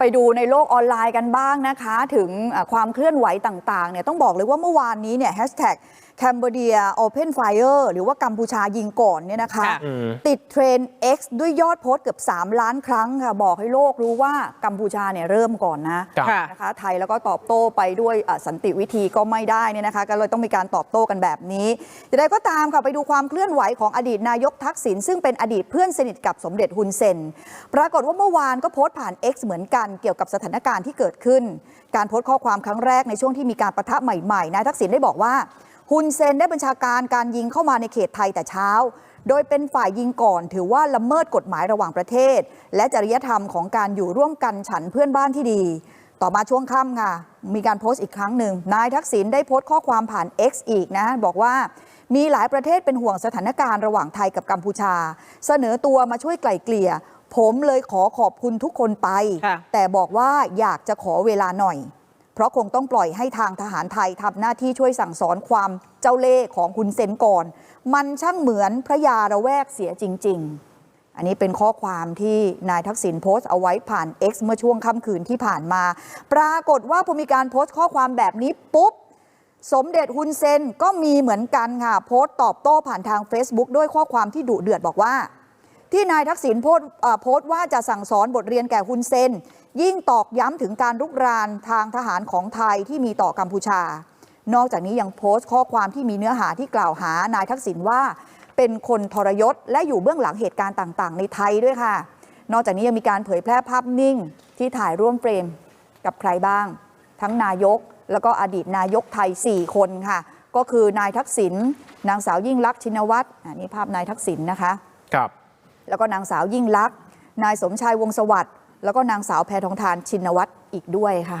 ไปดูในโลกออนไลน์กันบ้างนะคะ ถึงความเคลื่อนไหวต่างๆเนี่ยต้องบอกเลยว่าเมื่อวานนี้เนี่ยแฮชแท็ก แคมเบเดียโอเพนไฟเออร์หรือว่ากัมพูชายิงก่อนเนี่ยนะคะค่ะอืม ติดเทรนด์ X ด้วยยอดโพสต์เกือบ 3 ล้านครั้งค่ะ บอกให้โลกรู้ว่ากัมพูชาเนี่ยเริ่มก่อนนะครับค่ะ นะคะไทยแล้วก็ตอบโต้ไปด้วยอะสันติวิธีก็ไม่ได้เนี่ยนะคะก็เลยต้องมีการตอบโต้กันแบบนี้แต่ใดก็ตามค่ะไปดูความเคลื่อนไหวของอดีตนายกทักษิณซึ่งเป็นอดีตเพื่อนสนิทกับสมเด็จฮุนเซนปรากฏว่าเมื่อวานก็โพสต์ผ่าน X เหมือนกันเกี่ยวกับสถานการณ์ที่เกิดขึ้น การโพสต์ข้อความครั้งแรกในช่วงที่มีการประทะใหม่ๆนายทักษิณได้บอกว่า ฮุนเซนได้บัญชาการการยิงเข้ามาในเขตไทยแต่เช้า โดยเป็นฝ่ายยิงก่อนถือว่าละเมิดกฎหมายระหว่างประเทศ และจริยธรรมของการอยู่ร่วมกันฉันเพื่อนบ้านที่ดี ต่อมาช่วงค่ำค่ะ มีการโพสต์อีกครั้งหนึ่ง นายทักษิณได้โพสต์ข้อความผ่าน X อีกนะ บอกว่ามีหลายประเทศเป็นห่วงสถานการณ์ระหว่างไทยกับกัมพูชา เสนอตัวมาช่วยไกล่เกลี่ย ผมเลยขอขอบคุณทุกคนไปค่ะแต่บอกว่าอยากจะขอเวลาหน่อยเพ ราะคงต้องปล่อยให้ทางทหารไทยทำหน้าที่ช่วยสั่งสอนความเจ้าเล่ห์ของคุณเซนก่อน มันช่างเหมือนพระยาระแวกเสียจริง ๆ อันนี้เป็นข้อความที่นายทักษิณโพสต์เอาไว้ผ่าน X เมื่อช่วงค่ำคืนที่ผ่านมา ปรากฏว่าพอมีการโพสต์ข้อความแบบนี้ปุ๊บสมเด็จฮุนเซนก็มีเหมือนกันค่ะ โพสต์ตอบโต้ผ่านทาง Facebook ด้วยข้อความที่ดุเดือดบอกว่า ที่นายทักษิณโพสโพสต์ว่าจะสั่งสอนบทเรียนแก่ฮุนเซน ยิ่งตอกย้ำถึงการรุกรานทางทหารของไทยที่มีต่อกัมพูชา นอกจากนี้ยังโพสต์ข้อความที่มีเนื้อหาที่กล่าวหานายทักษิณว่าเป็นคนทรยศและอยู่เบื้องหลังเหตุการณ์ต่างๆ ในไทยด้วยค่ะ นอกจากนี้ยังมีการเผยแพร่ภาพนิ่งที่ถ่ายร่วมเฟรมกับใครบ้าง ทั้งนายกแล้วก็อดีตนายกไทย 4 คนค่ะ ก็คือนายทักษิณนางสาวยิ่งลักษณ์ชินวัตรอันนี้ภาพนายทักษิณนะคะ ครับ แล้วก็นางสาวยิ่งลักษณ์นายสมชายวงสวัสดิ์แล้วก็นางสาวแพทองทานชินวัตรอีกด้วยค่ะ